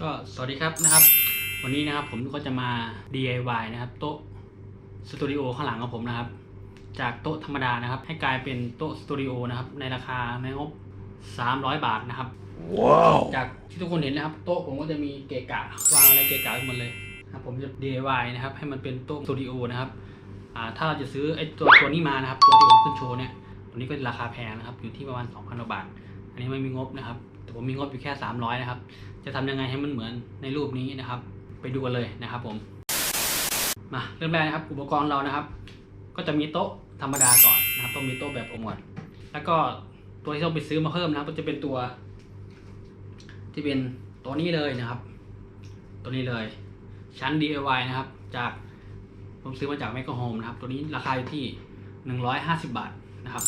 ก็สวัสดีครับนะครับ วันนี้นะครับผมก็จะมา DIY นะครับ โต๊ะสตูดิโอข้างหลังของผมนะครับ จากโต๊ะธรรมดานะครับ ให้กลายเป็นโต๊ะสตูดิโอนะครับ ในราคาในงบ 300 บาทนะครับ Wow. จากที่ทุกคนเห็นนะครับ โต๊ะผมก็จะมีเกะกะวางอะไรเกะกะไปหมดเลยนะครับผมจะ DIY นะครับ ให้มันเป็นโต๊ะสตูดิโอนะครับอ่าถ้าเราจะซื้อไอ้ตัวตัวนี้มานะครับ ตัวที่ผมขึ้นโชว์เนี่ยตัวนี้ก็ราคาแพงนะครับ อยู่ที่ประมาณ2,000กว่าบาท อันนี้ไม่มีงบนะครับแต่ ผมมีงบอยู่แค่ 300 นะครับ จะทำยังไงให้มันเหมือนในรูปนี้นะครับ ไปดูกันเลยนะครับผม มาเริ่มแรกนะครับ อุปกรณ์เรานะครับ ก็จะมีโต๊ะธรรมดาก่อนนะครับ ต้องมีโต๊ะแบบผมก่อนแล้วก็ตัวที่ต้องไปซื้อมาเพิ่มนะครับ ก็จะเป็นตัว ที่เป็นตัวนี้เลยนะครับ ตัวนี้เลยชั้น DIY นะครับ จากผมซื้อมาจากแมกโฮมนะครับ ตัวนี้ราคาอยู่ที่ 150 บาทนะครับ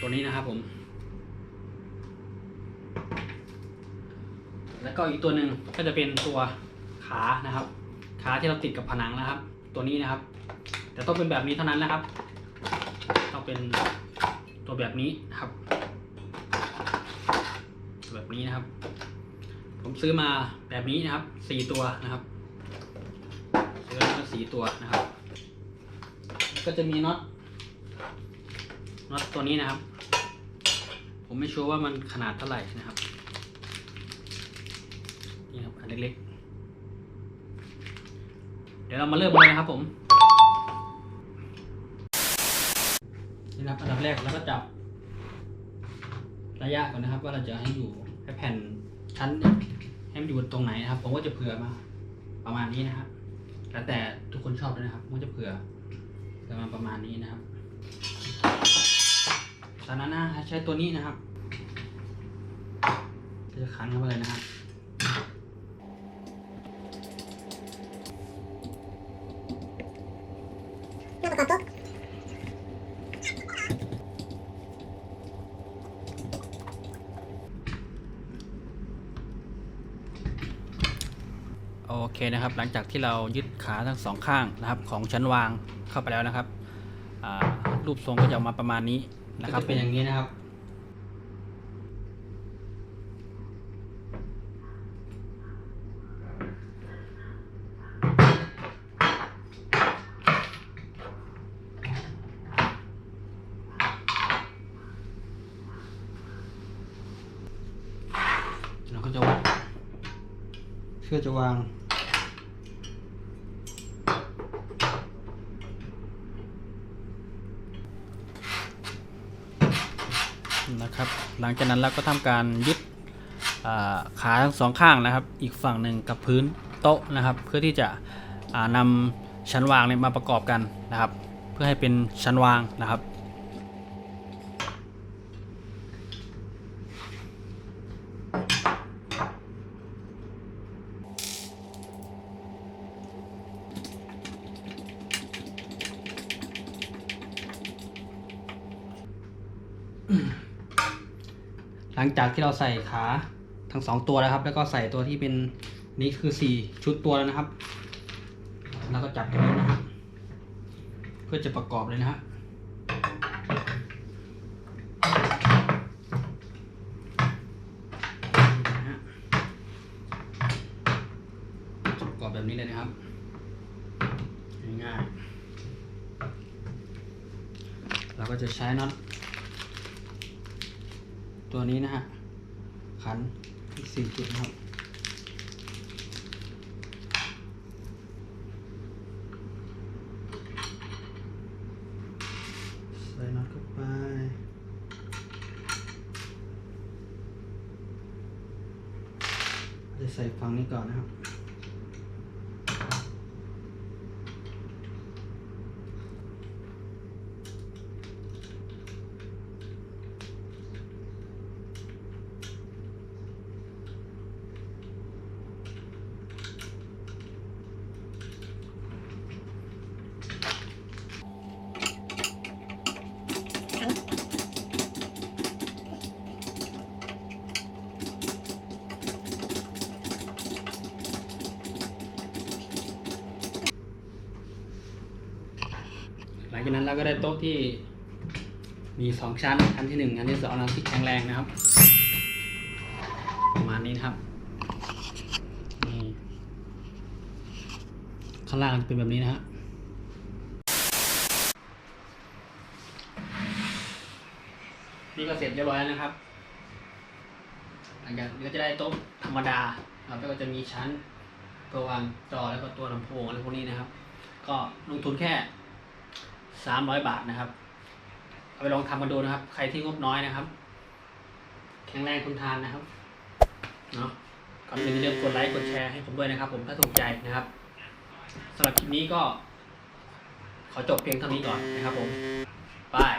ตัวนี้นะครับผม แล้วก็อีกตัวหนึ่งก็จะเป็นตัวขานะครับ ขาที่เราติดกับผนังนะครับ ตัวนี้นะครับ แต่ต้องเป็นแบบนี้เท่านั้นนะครับ ต้องเป็นตัวแบบนี้นะครับ แบบนี้นะครับ ผมซื้อมาแบบนี้นะครับสี่ตัวนะครับซื้อมาสี่ตัวนะครับ ก็จะมีน็อตน็อตตัวนี้นะครับ ผมไม่ชัวร์ว่ามันขนาดเท่าไหร่นะครับ นี่ครับอันเล็กๆ เดี๋ยวเรามาเริ่มกันเลยนะครับผม นี่นะครับอันดับแรกเราก็จับระยะก่อนนะครับ ว่าเราจะให้อยู่ให้แผ่นชั้นให้มันอยู่ตรงไหนนะครับ ผมก็จะเผื่อมา ประมาณนี้นะครับแล้วแต่ทุกคนชอบเลยนะครับผมจะเผื่อเผื่อมาณประมาณนี้นะครับ จากนั้นนะใช้ตัวนี้นะครับจะขันเข้าไปเลยนะครับเองปกอบโต๊ะโอเคนะครับ หลังจากที่เรายึดขาทั้งสองข้างนะครับ ของชั้นวางเข้าไปแล้วนะครับรูปทรงก็จะออกมาประมาณนี้ นะครับเป็นอย่างนี้นะครับ เราก็จะวางเพื่อจะวาง นะครับ หลังจากนั้นเราก็ทำการยึดขาทั้งสองข้างนะครับ อีกฝั่งหนึ่งกับพื้นโต๊ะนะครับ เพื่อที่จะอ่านำชั้นวางเนี่ยมาประกอบกันนะครับ เพื่อให้เป็นชั้นวางนะครับห ลังจากที่เราใส่ขาทั้งสองตัวแล้วครับ แล้วก็ใส่ตัวที่เป็นนี่คือสี่ชุดตัวแล้วนะครับ แล้วก็จับตรงนี้นะครับเพื่อจะประกอบเลยนะฮะประกอบแบบนี้เลยนะครับง่ายๆเราก็จะใช้น็อต ตัวนี้นะฮะ ขันอีกสี่จุดครับ ใส่น็อตเข้าไป จะใส่ฝั่งนี้ก่อนนะครับ จากนั้นเราก็ได้โต๊ะที่มีสองชั้นชั้นที่หนึ่งชั้นที่สองนะที่แข็งแรงนะครับประมาณนี้ครับข้างล่างจะเป็นแบบนี้นะฮะนี่ก็เสร็จเรียบร้อยแล้วนะครับหลังจากนี้ก็จะได้โต๊ะธรรมดาครับแล้วก็จะมีชั้นตัววางจอแล้วก็ตัวลำโพงอะไรพวกนี้นะครับ ก็ลงทุนแค่ สามร้อยบาทนะครับ เอาไปลองทำกันดูนะครับ ใครที่งบน้อยนะครับ แข็งแรงทนทานนะครับ เนาะก่อนอื่นอย่าลืมกดไลค์กดแชร์ให้ผมด้วยนะครับ ผมถ้าถูกใจนะครับสำหรับคลิปนี้ก็ ขอจบเพียงเท่านี้ก่อนนะครับผมบาย